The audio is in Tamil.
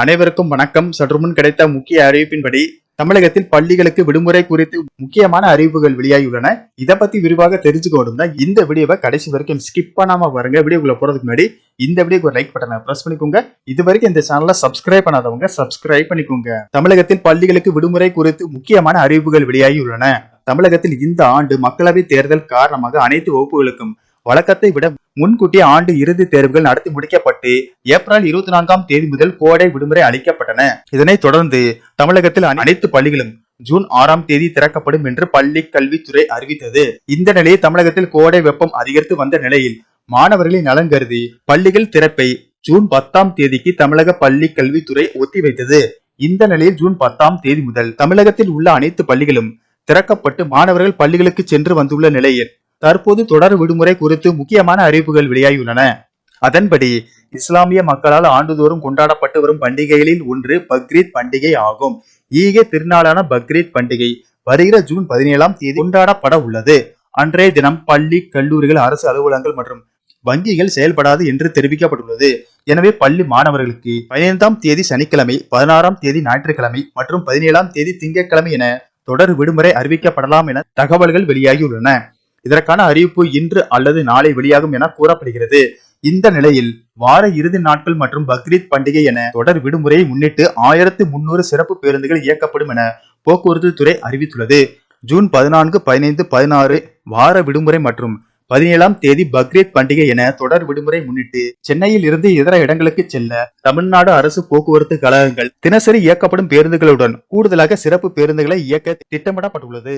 அனைவருக்கும் வணக்கம். சற்று முன் கிடைத்த முக்கிய அறிவிப்பின்படி தமிழகத்தில் பள்ளிகளுக்கு விடுமுறை குறித்து முக்கியமான அறிவிப்புகள் வெளியாகியுள்ளன. இதை பத்தி விரிவாக தெரிஞ்சுக்கணும்னா இந்த வீடியோவை கடைசி வரைக்கும் ஸ்கிப் பண்ணாம பாருங்க. வீடியோக்குள்ள போறதுக்கு முன்னாடி இந்த வீடியோக்கு லைக் பட்டனை பிரஸ் பண்ணிக்கோங்க. இது வரைக்கும் இந்த சேனலை சப்ஸ்கிரைப் பண்ணாதவங்க சப்ஸ்கிரைப் பண்ணிக்கோங்க. தமிழகத்தில் பள்ளிகளுக்கு விடுமுறை குறித்து முக்கியமான அறிவிப்புகள் வெளியாகியுள்ளன. தமிழகத்தில் இந்த ஆண்டு மக்களவை தேர்தல் காரணமாக அனைத்து வகுப்புகளுக்கும் வழக்கத்தை விட முன்கூட்டிய ஆண்டு இறுதி தேர்வுகள் நடத்தி முடிக்கப்பட்டு ஏப்ரல் இருபத்தி நான்காம் தேதி முதல் கோடை விடுமுறை அளிக்கப்பட்டன. இதனைத் தொடர்ந்து தமிழகத்தில் அனைத்து பள்ளிகளும் ஜூன் ஆறாம் தேதி திறக்கப்படும் என்று பள்ளி கல்வித்துறை அறிவித்தது. இந்த நிலையில் தமிழகத்தில் கோடை வெப்பம் அதிகரித்து வந்த நிலையில் மாணவர்களின் நலன் கருதி பள்ளிகள் திறப்பை ஜூன் பத்தாம் தேதிக்கு தமிழக பள்ளி கல்வித்துறை ஒத்திவைத்தது. இந்த நிலையில் ஜூன் பத்தாம் தேதி முதல் தமிழகத்தில் உள்ள அனைத்து பள்ளிகளும் திறக்கப்பட்டு மாணவர்கள் பள்ளிகளுக்கு சென்று வந்துள்ள நிலையில் தற்போது தொடர் விடுமுறை குறித்து முக்கியமான அறிவிப்புகள் வெளியாகியுள்ளன. அதன்படி இஸ்லாமிய மக்களால் ஆண்டுதோறும் கொண்டாடப்பட்டு வரும் பண்டிகைகளில் ஒன்று பக்ரீத் பண்டிகை ஆகும். ஈகை திருநாளான பக்ரீத் பண்டிகை வருகிற ஜூன் பதினேழாம் தேதி கொண்டாடப்பட உள்ளது. அன்றைய தினம் பள்ளி கல்லூரிகள் அரசு அலுவலகங்கள் மற்றும் வங்கிகள் செயல்படாது என்று தெரிவிக்கப்பட்டுள்ளது. எனவே பள்ளி மாணவர்களுக்கு பதினைந்தாம் தேதி சனிக்கிழமை பதினாறாம் தேதி ஞாயிற்றுக்கிழமை மற்றும் பதினேழாம் தேதி திங்கட்கிழமை என தொடர் விடுமுறை அறிவிக்கப்படலாம் என தகவல்கள் வெளியாகியுள்ளன. இதற்கான அறிவிப்பு இன்று அல்லது நாளை வெளியாகும் என கூறப்படுகிறது. இந்த நிலையில் வார இறுதி நாட்கள் மற்றும் பக்ரீத் பண்டிகை என தொடர் விடுமுறையை முன்னிட்டு ஆயிரத்து முன்னூறு சிறப்பு பேருந்துகள் இயக்கப்படும் என போக்குவரத்து துறை அறிவித்துள்ளது. ஜூன் பதினான்கு பதினைந்து பதினாறு வார விடுமுறை மற்றும் பதினேழாம் தேதி பக்ரீத் பண்டிகை என தொடர் விடுமுறை முன்னிட்டு சென்னையில் இருந்து இதர இடங்களுக்கு செல்ல தமிழ்நாடு அரசு போக்குவரத்து கழகங்கள் தினசரி இயக்கப்படும் பேருந்துகளுடன் கூடுதலாக சிறப்பு பேருந்துகளை இயக்க திட்டமிடப்பட்டுள்ளது.